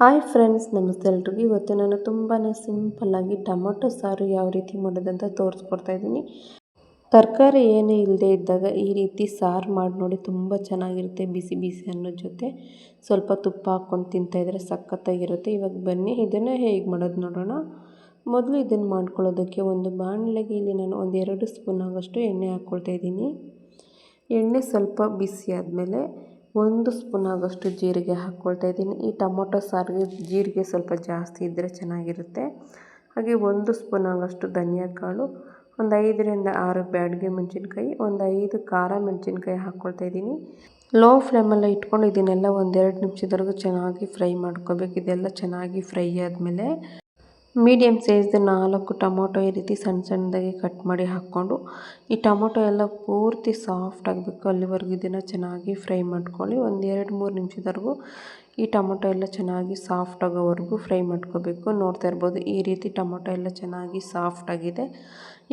Hi friends, ನಮಸ್ತೆ ಎಲ್ರಿಗೂ. ಇವತ್ತು ನಾನು ತುಂಬಾ ಸಿಂಪಲ್ಲಾಗಿ ಟೊಮೊಟೊ ಸಾರು ಯಾವ ರೀತಿ ಮಾಡೋದಂತ ತೋರಿಸ್ಕೊಡ್ತಾ ಇದ್ದೀನಿ. ತರಕಾರಿ ಏನೇ ಇಲ್ಲದೆ ಇದ್ದಾಗ ಈ ರೀತಿ ಸಾರು ಮಾಡಿ ನೋಡಿ ತುಂಬ ಚೆನ್ನಾಗಿರುತ್ತೆ ಬಿಸಿ ಬಿಸಿ ಅನ್ನೋ ಜೊತೆ. ಸ್ವಲ್ಪ ತುಪ್ಪ ಹಾಕ್ಕೊಂಡು ತಿಂತಾಯಿದ್ರೆ ಸಖತ್ತಾಗಿರುತ್ತೆ. ಇವಾಗ ಬನ್ನಿ, ಇದನ್ನು ಹೇಗೆ ಮಾಡೋದು ನೋಡೋಣ. ಮೊದಲು ಇದನ್ನು ಮಾಡ್ಕೊಳ್ಳೋದಕ್ಕೆ ಒಂದು ಬಾಣಲೆಗೆ ಇಲ್ಲಿ ನಾನು ಒಂದೆರಡು ಸ್ಪೂನ್ ಆಗೋಷ್ಟು ಎಣ್ಣೆ ಹಾಕ್ಕೊಳ್ತಾ ಇದ್ದೀನಿ. ಎಣ್ಣೆ ಸ್ವಲ್ಪ ಬಿಸಿ ಆದಮೇಲೆ ಒಂದು ಸ್ಪೂನ್ ಆಗೋಷ್ಟು ಜೀರಿಗೆ ಹಾಕ್ಕೊಳ್ತಾ ಇದ್ದೀನಿ. ಈ ಟೊಮೊಟೊ ಸಾರಿಗೆ ಜೀರಿಗೆ ಸ್ವಲ್ಪ ಜಾಸ್ತಿ ಇದ್ದರೆ ಚೆನ್ನಾಗಿರುತ್ತೆ. ಹಾಗೆ ಒಂದು ಸ್ಪೂನ್ ಆಗೋಷ್ಟು ಕಾಳು, ಒಂದು ಐದರಿಂದ ಆರು ಬ್ಯಾಡಿಗೆ ಮೆಣಸಿನ್ಕಾಯಿ, ಒಂದು ಐದು ಖಾರ ಮೆಣಸಿನ್ಕಾಯಿ ಹಾಕ್ಕೊಳ್ತಾ ಇದ್ದೀನಿ. ಲೋ ಫ್ಲೇಮಲ್ಲೇ ಇಟ್ಕೊಂಡು ಇದನ್ನೆಲ್ಲ ಒಂದೆರಡು ನಿಮಿಷದವರೆಗೂ ಚೆನ್ನಾಗಿ ಫ್ರೈ ಮಾಡ್ಕೋಬೇಕು. ಇದೆಲ್ಲ ಚೆನ್ನಾಗಿ ಫ್ರೈ ಆದಮೇಲೆ ಮೀಡಿಯಮ್ ಸೈಜ್ದು ನಾಲ್ಕು ಟೊಮೊಟೊ ಈ ರೀತಿ ಸಣ್ಣ ಸಣ್ಣದಾಗಿ ಕಟ್ ಮಾಡಿ ಹಾಕ್ಕೊಂಡು, ಈ ಟೊಮೊಟೊ ಎಲ್ಲ ಪೂರ್ತಿ ಸಾಫ್ಟ್ ಆಗಬೇಕು. ಅಲ್ಲಿವರೆಗೂ ಇದನ್ನು ಚೆನ್ನಾಗಿ ಫ್ರೈ ಮಾಡ್ಕೊಳ್ಳಿ. ಒಂದು ಎರಡು ಮೂರು ನಿಮಿಷದವರೆಗೂ ಈ ಟೊಮೊಟೊ ಎಲ್ಲ ಚೆನ್ನಾಗಿ ಸಾಫ್ಟ್ ಆಗೋವರೆಗೂ ಫ್ರೈ ಮಾಡ್ಕೋಬೇಕು. ನೋಡ್ತಾ ಇರ್ಬೋದು ಈ ರೀತಿ ಟೊಮೊಟೊ ಎಲ್ಲ ಚೆನ್ನಾಗಿ ಸಾಫ್ಟ್ ಆಗಿದೆ.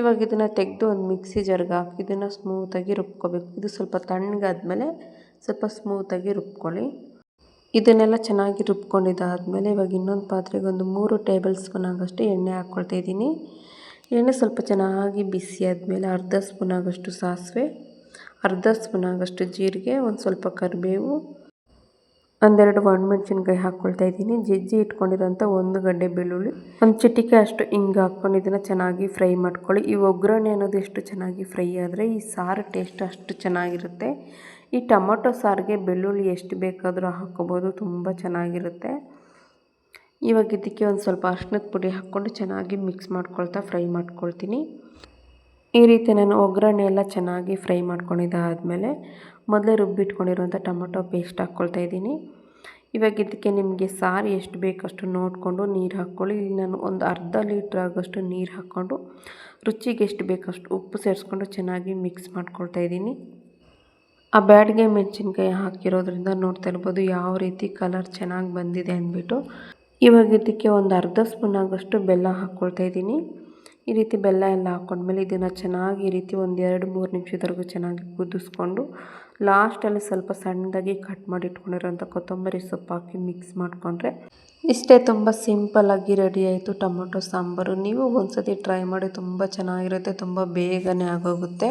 ಇವಾಗ ಇದನ್ನು ತೆಗೆದು ಒಂದು ಮಿಕ್ಸಿ ಜರ್ಗೆ ಹಾಕಿ ಇದನ್ನು ಸ್ಮೂತಾಗಿ ರುಬ್ಕೋಬೇಕು. ಇದು ಸ್ವಲ್ಪ ತಣ್ಣಗಾದ್ಮೇಲೆ ಸ್ವಲ್ಪ ಸ್ಮೂತಾಗಿ ರುಬ್ಕೊಳ್ಳಿ. ಇದನ್ನೆಲ್ಲ ಚೆನ್ನಾಗಿ ರುಬ್ಕೊಂಡಿದ್ದಾದಮೇಲೆ ಇವಾಗ ಇನ್ನೊಂದು ಪಾತ್ರೆಗೆ ಒಂದು ಮೂರು ಟೇಬಲ್ ಸ್ಪೂನ್ ಆಗೋಷ್ಟು ಎಣ್ಣೆ ಹಾಕ್ಕೊಳ್ತಾ ಇದ್ದೀನಿ. ಎಣ್ಣೆ ಸ್ವಲ್ಪ ಚೆನ್ನಾಗಿ ಬಿಸಿ ಆದಮೇಲೆ ಅರ್ಧ ಸ್ಪೂನ್ ಆಗೋಷ್ಟು ಸಾಸಿವೆ, ಅರ್ಧ ಸ್ಪೂನ್ ಆಗೋಷ್ಟು ಜೀರಿಗೆ, ಒಂದು ಸ್ವಲ್ಪ ಕರಿಬೇವು, ಒಂದೆರಡು ಒಣಮೆಣ್ಸಿನ್ಕಾಯಿ ಹಾಕ್ಕೊಳ್ತಾ ಇದ್ದೀನಿ. ಜಜ್ಜಿ ಇಟ್ಕೊಂಡಿರೋಂಥ ಒಂದು ಗಡ್ಡೆ ಬೆಳ್ಳುಳ್ಳಿ, ಒಂದು ಚಿಟಿಕೆ ಅಷ್ಟು ಹಿಂಗೆ ಹಾಕ್ಕೊಂಡು ಇದನ್ನು ಚೆನ್ನಾಗಿ ಫ್ರೈ ಮಾಡ್ಕೊಳ್ಳಿ. ಈ ಒಗ್ಗರಣೆ ಅನ್ನೋದು ಎಷ್ಟು ಚೆನ್ನಾಗಿ ಫ್ರೈ ಆದರೆ ಈ ಸಾರು ಟೇಸ್ಟ್ ಅಷ್ಟು ಚೆನ್ನಾಗಿರುತ್ತೆ. ಈ ಟೊಮೊಟೊ ಸಾರಿಗೆ ಬೆಳ್ಳುಳ್ಳಿ ಎಷ್ಟು ಬೇಕಾದರೂ ಹಾಕ್ಕೋಬೋದು, ತುಂಬ ಚೆನ್ನಾಗಿರುತ್ತೆ. ಇವಾಗ ಇದಕ್ಕೆ ಒಂದು ಸ್ವಲ್ಪ ಅರ್ಶಿನದ ಪುಡಿ ಹಾಕ್ಕೊಂಡು ಚೆನ್ನಾಗಿ ಮಿಕ್ಸ್ ಮಾಡ್ಕೊಳ್ತಾ ಫ್ರೈ ಮಾಡ್ಕೊಳ್ತೀನಿ. ಈ ರೀತಿ ನಾನು ಒಗ್ಗರಣೆ ಎಲ್ಲ ಚೆನ್ನಾಗಿ ಫ್ರೈ ಮಾಡ್ಕೊಂಡಿದ್ದಾದಮೇಲೆ ಮೊದಲೇ ರುಬ್ಬಿಟ್ಕೊಂಡಿರೋಂಥ ಟೊಮೊಟೊ ಪೇಸ್ಟ್ ಹಾಕ್ಕೊಳ್ತಾ ಇದ್ದೀನಿ. ಇವಾಗ ಇದಕ್ಕೆ ನಿಮಗೆ ಸಾರು ಎಷ್ಟು ಬೇಕಷ್ಟು ನೋಡಿಕೊಂಡು ನೀರು ಹಾಕ್ಕೊಳ್ಳಿ. ಇಲ್ಲಿ ನಾನು ಒಂದು ಅರ್ಧ ಲೀಟ್ರ್ ಆಗೋಷ್ಟು ನೀರು ಹಾಕ್ಕೊಂಡು ರುಚಿಗೆ ಎಷ್ಟು ಬೇಕಷ್ಟು ಉಪ್ಪು ಸೇರಿಸ್ಕೊಂಡು ಚೆನ್ನಾಗಿ ಮಿಕ್ಸ್ ಮಾಡ್ಕೊಳ್ತಾ ಇದ್ದೀನಿ. ಆ ಬ್ಯಾಡ್ಗೆ ಮೆಣಸಿನ್ಕಾಯಿ ಹಾಕಿರೋದ್ರಿಂದ ನೋಡ್ತಾ ಇರ್ಬೋದು ಯಾವ ರೀತಿ ಕಲರ್ ಚೆನ್ನಾಗಿ ಬಂದಿದೆ ಅಂದ್ಬಿಟ್ಟು. ಇವಾಗ ಇದಕ್ಕೆ ಒಂದು ಅರ್ಧ ಸ್ಪೂನ್ ಆಗೋಷ್ಟು ಬೆಲ್ಲ ಹಾಕ್ಕೊಳ್ತಾ ಇದ್ದೀನಿ. ಈ ರೀತಿ ಬೆಲ್ಲ ಎಲ್ಲ ಹಾಕ್ಕೊಂಡ್ಮೇಲೆ ಇದನ್ನು ಚೆನ್ನಾಗಿ ಈ ರೀತಿ ಒಂದು ಎರಡು ಮೂರು ನಿಮಿಷದವರೆಗೂ ಚೆನ್ನಾಗಿ ಕುದಿಸ್ಕೊಂಡು ಲಾಸ್ಟಲ್ಲಿ ಸ್ವಲ್ಪ ಸಣ್ಣದಾಗಿ ಕಟ್ ಮಾಡಿ ಇಟ್ಕೊಂಡಿರೋಂಥ ಕೊತ್ತಂಬರಿ ಸೊಪ್ಪು ಹಾಕಿ ಮಿಕ್ಸ್ ಮಾಡಿಕೊಂಡ್ರೆ ಇಷ್ಟೇ ತುಂಬ ಸಿಂಪಲ್ಲಾಗಿ ರೆಡಿ ಆಯಿತು ಟೊಮೊಟೊ ಸಾಂಬಾರು. ನೀವು ಒಂದು ಸತಿ ಟ್ರೈ ಮಾಡಿ ತುಂಬ ಚೆನ್ನಾಗಿರುತ್ತೆ, ತುಂಬ ಬೇಗನೆ ಆಗೋಗುತ್ತೆ.